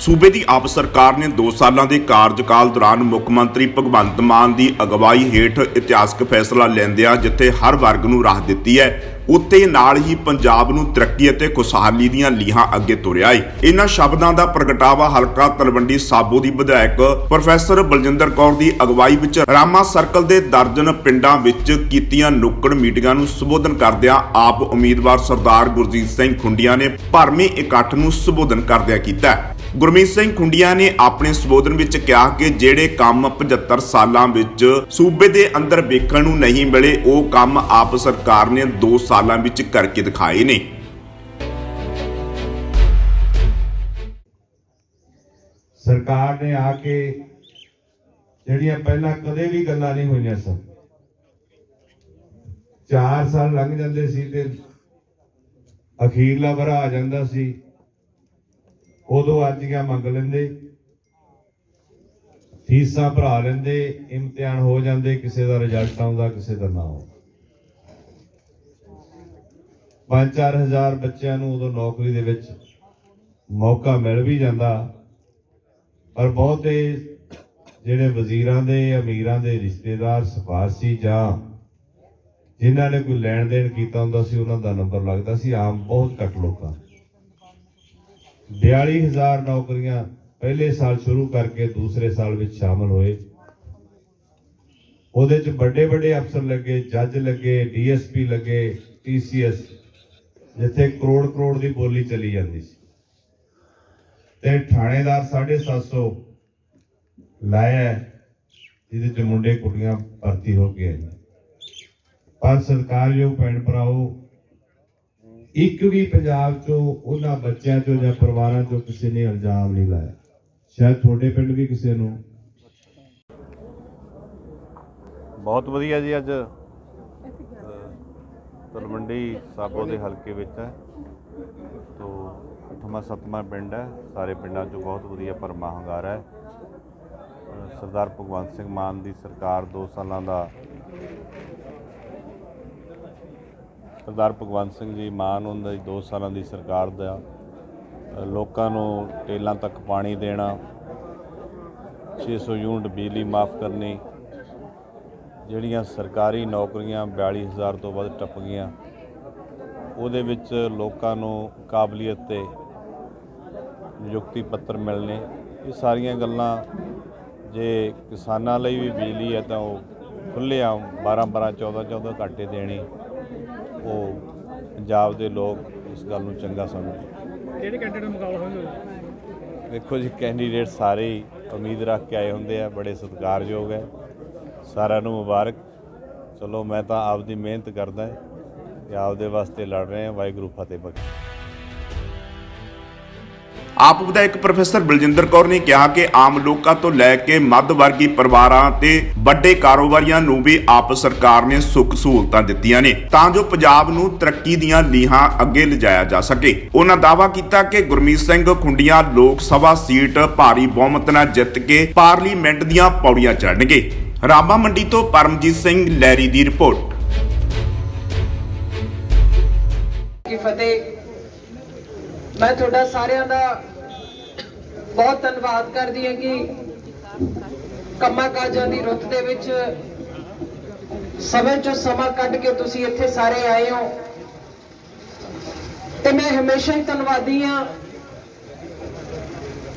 ਸੂਬੇ ਦੀ ਆਪ ਸਰਕਾਰ ਨੇ 2 ਸਾਲਾਂ ਦੇ ਕਾਰਜਕਾਲ ਦੌਰਾਨ ਮੁੱਖ ਮੰਤਰੀ ਭਗਵੰਤ ਮਾਨ ਦੀ ਅਗਵਾਈ ਹੇਠ ਇਤਿਹਾਸਕ ਫੈਸਲਾ ਲੈਂਦਿਆਂ ਜਿੱਥੇ ਹਰ ਵਰਗ ਨੂੰ ਰਾਹ ਦਿੱਤੀ ਹੈ ਉੱਤੇ ਨਾਲ ਹੀ ਪੰਜਾਬ ਨੂੰ ਤਰੱਕੀ ਅਤੇ ਖੁਸ਼ਹਾਲੀ ਦੀਆਂ ਲੀਹਾਂ ਅੱਗੇ ਤੁਰਿਆ ਏ। ਇਹਨਾਂ ਸ਼ਬਦਾਂ ਦਾ ਪ੍ਰਗਟਾਵਾ ਹਲਕਾ ਤਲਵੰਡੀ ਸਾਬੋ ਦੀ ਵਿਧਾਇਕ ਪ੍ਰੋਫੈਸਰ ਬਲਜਿੰਦਰ ਕੌਰ ਦੀ ਅਗਵਾਈ ਵਿੱਚ ਰਾਮਾ ਸਰਕਲ ਦੇ ਦਰਜਨ ਪਿੰਡਾਂ ਵਿੱਚ ਕੀਤੀਆਂ ਨੁੱਕੜ ਮੀਟਿੰਗਾਂ ਨੂੰ ਸੰਬੋਧਨ ਕਰਦਿਆਂ ਆਪ ਉਮੀਦਵਾਰ ਸਰਦਾਰ ਗੁਰਜੀਤ ਸਿੰਘ ਖੁੰਡੀਆਂ ਨੇ ਭਰਮੇ ਇਕੱਠ ਨੂੰ ਸੰਬੋਧਨ ਕਰਦਿਆਂ ਕੀਤਾ। ਗੁਰਮੀਤ ਸਿੰਘ ਖੁੰਡੀਆਂ ਨੇ ਆਪਣੇ ਸੰਬੋਧਨ ਵਿੱਚ ਕਿਹਾ ਕਿ ਜਿਹੜੇ ਕੰਮ 75 ਸਾਲਾਂ ਵਿੱਚ ਸੂਬੇ ਦੇ ਅੰਦਰ ਵੇਖਣ ਨੂੰ ਨਹੀਂ ਮਿਲੇ, ਉਹ ਕੰਮ ਆਪ ਸਰਕਾਰ ਨੇ 2 ਸਾਲਾਂ ਵਿੱਚ ਕਰਕੇ ਦਿਖਾਏ ਨੇ। ਸਰਕਾਰ ਨੇ ਆ ਕੇ ਜਿਹੜੀਆਂ ਪਹਿਲਾਂ ਕਦੇ ਵੀ ਗੱਲਾਂ ਨਹੀਂ ਹੋਈਆਂ ਸਨ 4 ਸਾਲ ਲੰਘ ਜਾਂਦੇ ਸੀ ਤੇ ਅਖੀਰਲਾ ਵਰਾ ਆ ਜਾਂਦਾ ਸੀ। ਉਦੋਂ ਅਰਜ਼ੀਆਂ ਮੰਗ ਲੈਂਦੇ, ਫੀਸਾਂ ਭਰਾ ਲੈਂਦੇ, ਇਮਤਿਹਾਨ ਹੋ ਜਾਂਦੇ, ਕਿਸੇ ਦਾ ਰਿਜ਼ਲਟ ਆਉਂਦਾ, ਕਿਸੇ ਦਾ ਨਾ ਆਉਂਦਾ। 5-4000 ਬੱਚਿਆਂ ਨੂੰ ਉਦੋਂ ਨੌਕਰੀ ਦੇ ਵਿੱਚ ਮੌਕਾ ਮਿਲ ਵੀ ਜਾਂਦਾ, ਪਰ ਬਹੁਤੇ ਜਿਹੜੇ ਵਜ਼ੀਰਾਂ ਦੇ, ਅਮੀਰਾਂ ਦੇ ਰਿਸ਼ਤੇਦਾਰ, ਸਿਫਾਰਸ਼ੀ ਜਾਂ ਜਿਨ੍ਹਾਂ ਨੇ ਕੋਈ ਲੈਣ ਦੇਣ ਕੀਤਾ ਹੁੰਦਾ ਸੀ, ਉਹਨਾਂ ਦਾ ਨੰਬਰ ਲੱਗਦਾ ਸੀ। ਆਮ ਬਹੁਤ ਘੱਟ ਲੋਕਾਂ 42000 ਨੌਕਰੀਆਂ ਪਹਿਲੇ ਸਾਲ ਸ਼ੁਰੂ ਕਰਕੇ ਦੂਸਰੇ ਸਾਲ ਵਿੱਚ ਸ਼ਾਮਲ ਹੋਏ। ਉਹਦੇ ਚ ਵੱਡੇ ਵੱਡੇ ਅਫਸਰ ਲੱਗੇ, ਜੱਜ ਲੱਗੇ, ਡੀਐਸਪੀ ਲੱਗੇ ਟੀਸੀਐਸ ਜਿੱਥੇ ਕਰੋੜ ਕਰੋੜ ਦੀ ਬੋਲੀ ਚਲੀ ਜਾਂਦੀ ਸੀ। ਤੇ ਥਾਣੇਦਾਰ 750 ਲਾਇਆ ਜਿਹਦੇ ਚ ਮੁੰਡੇ ਕੁੜੀਆਂ ਭਰਤੀ ਹੋ ਕੇ ਆਏ ਪਰ ਸਰਕਾਰਯੋਗ ਭੈਣ ਭਰਾਓ ਇੱਕ ਵੀ ਪੰਜਾਬ ਚੋਂ ਉਹਨਾਂ ਬੱਚਿਆਂ ਚੋਂ ਜਾਂ ਪਰਿਵਾਰਾਂ ਚੋਂ ਕਿਸੇ ਨੇ ਇਲਜ਼ਾਮ ਨਹੀਂ ਲਾਇਆ। ਸ਼ਾਇਦ ਤੁਹਾਡੇ ਪਿੰਡ ਵੀ ਕਿਸੇ ਨੂੰ। ਬਹੁਤ ਵਧੀਆ ਜੀ ਅੱਜ। ਤਲਵੰਡੀ ਸਾਬੋ ਦੇ ਹਲਕੇ ਵਿੱਚ ਹੈ। ਤੋ ਅੱਠਵਾਂ, ਸੱਤਵਾਂ ਪਿੰਡ ਹੈ। ਸਾਰੇ ਪਿੰਡਾਂ 'ਚੋਂ ਬਹੁਤ ਵਧੀਆ ਪਰਮਾ ਹੰਗਾਰਾ ਹੈ। ਸਰਦਾਰ ਭਗਵੰਤ ਸਿੰਘ ਮਾਨ ਦੀ ਸਰਕਾਰ 2 ਸਾਲਾਂ ਦਾ ਸਰਦਾਰ ਭਗਵੰਤ ਸਿੰਘ ਜੀ ਮਾਨ ਉਹਨਾਂ ਦੀ 2 ਸਾਲਾਂ ਦੀ ਸਰਕਾਰ ਦਾ ਲੋਕਾਂ ਨੂੰ ਟੇਲਾਂ ਤੱਕ ਪਾਣੀ ਦੇਣਾ 600 ਯੂਨਿਟ ਬਿਜਲੀ ਮਾਫ ਕਰਨੀ, ਜਿਹੜੀਆਂ ਸਰਕਾਰੀ ਨੌਕਰੀਆਂ 42000 ਤੋਂ ਵੱਧ ਟੱਪ ਗਈਆਂ, ਉਹਦੇ ਵਿੱਚ ਲੋਕਾਂ ਨੂੰ ਕਾਬਲੀਅਤ ਤੇ ਨਿਯੁਕਤੀ ਪੱਤਰ ਮਿਲਨੇ ਇਹ ਸਾਰੀਆਂ ਗੱਲਾਂ ਜੇ ਕਿਸਾਨਾਂ ਲਈ ਵੀ ਬਿਜਲੀ ਹੈ ਤਾਂ ਉਹ ਖੁੱਲ੍ਹੇਆਮ 12 12 14 14 ਘੰਟੇ ਦੇਣੀ। ਪੰਜਾਬ ਦੇ ਲੋਕ ਇਸ ਗੱਲ ਨੂੰ ਚੰਗਾ ਸਮਝਦੇ ਕਿਹੜੇ ਕੈਂਡੀਡੇਟ ਮੁਕਾਬਲਾ ਹੋਵੇਗਾ ਦੇਖੋ ਜੀ ਕੈਂਡੀਡੇਟ ਸਾਰੇ ਹੀ ਉਮੀਦ ਰੱਖ ਕੇ ਆਏ ਹੁੰਦੇ ਆ ਬੜੇ ਸਤਿਕਾਰਯੋਗ ਹੈ। ਸਾਰਿਆਂ ਨੂੰ ਮੁਬਾਰਕ। ਚਲੋ ਮੈਂ ਤਾਂ ਆਪਦੀ ਮਿਹਨਤ ਕਰਦਾ ਹਾਂ ਤੇ ਆਪਦੇ ਵਾਸਤੇ ਲੜ ਰਹੇ ਹਾਂ। ਵਾਹਿਗੁਰੂ ਫਤਿਹ ਬਖਸ਼ੇ ਆਪ ਵਿਧਾਇਕ ਪ੍ਰੋਫੈਸਰ ਬਲਜਿੰਦਰ ਕੌਰ ਨੇ ਕਿਹਾ ਕਿ ਆਮ ਲੋਕਾਂ ਤੋਂ ਲੈ ਕੇ ਮੱਧ ਵਰਗੀ ਪਰਿਵਾਰਾਂ ਤੇ ਵੱਡੇ ਕਾਰੋਬਾਰੀਆਂ ਨੂੰ ਵੀ ਆਪ ਸਰਕਾਰ ਨੇ ਸੁੱਖ ਸਹੂਲਤਾਂ ਦਿੱਤੀਆਂ ਨੇ, ਤਾਂ ਜੋ ਪੰਜਾਬ ਨੂੰ ਤਰੱਕੀ ਦੀਆਂ ਲੀਹਾਂ ਅੱਗੇ ਲਿਜਾਇਆ ਜਾ ਸਕੇ। ਉਹਨਾਂ ਦਾਅਵਾ ਕੀਤਾ ਕਿ ਗੁਰਮੀਤ ਸਿੰਘ ਖੁੰਡੀਆਂ ਲੋਕ ਸਭਾ ਸੀਟ ਭਾਰੀ ਬਹੁਮਤ ਨਾਲ ਜਿੱਤ ਕੇ ਪਾਰਲੀਮੈਂਟ ਦੀਆਂ ਪੌੜੀਆਂ ਚੜ੍ਹਨਗੇ। ਰਾਮਾ ਮੰਡੀ ਤੋਂ ਪਰਮਜੀਤ ਸਿੰਘ ਲੈਰੀ ਦੀ ਰਿਪੋਰਟ। ਕੀ ਫਤਿਹ। ਮੈਂ ਤੁਹਾਡਾ ਸਾਰਿਆਂ ਦਾ ਬਹੁਤ ਧੰਨਵਾਦ ਕਰਦੀ ਹਾਂ ਕਿ ਕੰਮਾਂ ਕਾਜਾਂ ਦੀ ਰੁੱਤ ਦੇ ਵਿੱਚ ਸਮੇਂ ਚੋਂ ਸਮਾਂ ਕੱਢ ਕੇ ਤੁਸੀਂ ਇੱਥੇ ਸਾਰੇ ਆਏ ਹੋ। ਤੇ ਮੈਂ ਹਮੇਸ਼ਾ ਹੀ ਧੰਨਵਾਦੀ ਹਾਂ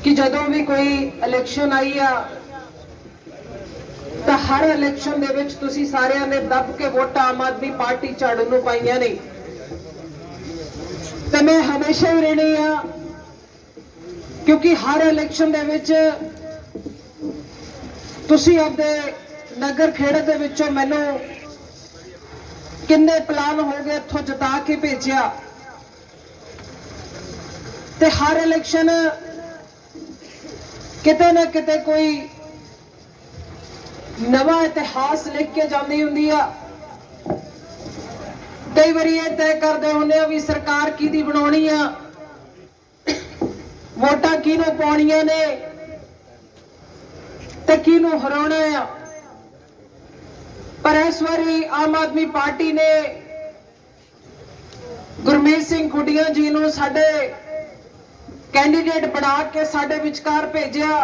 ਕਿ ਜਦੋਂ ਵੀ ਕੋਈ ਇਲੈਕਸ਼ਨ ਆਈ ਆ, ਤਾਂ ਹਰ ਇਲੈਕਸ਼ਨ ਦੇ ਵਿੱਚ ਤੁਸੀਂ ਸਾਰਿਆਂ ਨੇ ਦੱਬ ਕੇ ਵੋਟਾਂ ਆਮ ਆਦਮੀ ਪਾਰਟੀ ਝਾੜੂ ਨੂੰ ਪਾਈਆਂ ਨੇ। ਤੇ ਮੈਂ ਹਮੇਸ਼ਾ ਹੀ ਰਹਿਣੀ ਆ ਕਿਉਂਕਿ ਹਰ ਇਲੈਕਸ਼ਨ ਦੇ ਵਿੱਚ ਤੁਸੀਂ ਆਪਦੇ ਨਗਰ ਖੇੜੇ ਦੇ ਵਿੱਚੋਂ ਮੈਨੂੰ ਕਿੰਨੇ ਪਲਾਨ ਹੋ ਗਏ ਇੱਥੋਂ ਜਿਤਾ ਕੇ ਭੇਜਿਆ। ਤੇ ਹਰ ਇਲੈਕਸ਼ਨ ਕਿਤੇ ਨਾ ਕਿਤੇ ਕੋਈ ਨਵਾਂ ਇਤਿਹਾਸ ਲਿਖ ਕੇ ਜਾਂਦੀ ਹੁੰਦੀ ਆ। ਕਈ ਵਾਰੀ ਇਹ ਤੈਅ ਕਰਦੇ ਹੁੰਦੇ ਆ ਵੀ ਸਰਕਾਰ ਕਿਹਦੀ ਬਣਾਉਣੀ ਆ। ਵੋਟਾਂ ਕਿਹਨੂੰ ਪਾਉਣੀਆਂ ਨੇ ਤੇ ਕਿਹਨੂੰ ਹਰਾਉਣਾ ਆ? ਪਰ ਇਸ ਵਾਰੀ ਆਮ ਆਦਮੀ ਪਾਰਟੀ ਨੇ ਗੁਰਮੀਤ ਸਿੰਘ ਗੁੱਡੀਆਂ ਜੀ ਨੂੰ ਸਾਡੇ ਕੈਂਡੀਡੇਟ ਬਣਾ ਕੇ ਸਾਡੇ ਵਿਚਕਾਰ ਭੇਜਿਆ।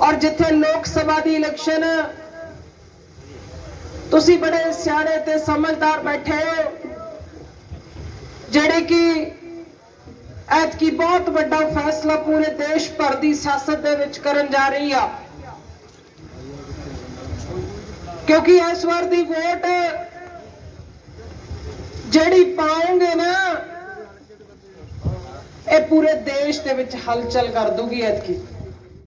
ਔਰ ਜਿੱਥੇ ਲੋਕ ਸਭਾ ਦੀ ਇਲੈਕਸ਼ਨ, ਤੁਸੀਂ ਬੜੇ ਸਿਆਣੇ ਤੇ ਸਮਝਦਾਰ ਬੈਠੇ ਹੋ, ਜਿਹੜੇ ਕਿ ਐਤਕੀ ਬਹੁਤ ਵੱਡਾ ਫੈਸਲਾ ਪੂਰੇ ਦੇਸ਼ ਭਰ ਦੀ ਸਿਆਸਤ ਦੇ ਵਿੱਚ ਕਰਨ ਜਾ ਰਹੀ ਆ। ਕਿਉਂਕਿ ਇਸ ਵਾਰ ਦੀ ਵੋਟ ਜਿਹੜੀ ਪਾਉਂਗੇ ਨਾ, ਇਹ ਪੂਰੇ ਦੇਸ਼ ਦੇ ਵਿੱਚ ਹਲਚਲ ਕਰ ਦੂਗੀ ਐਤਕੀ।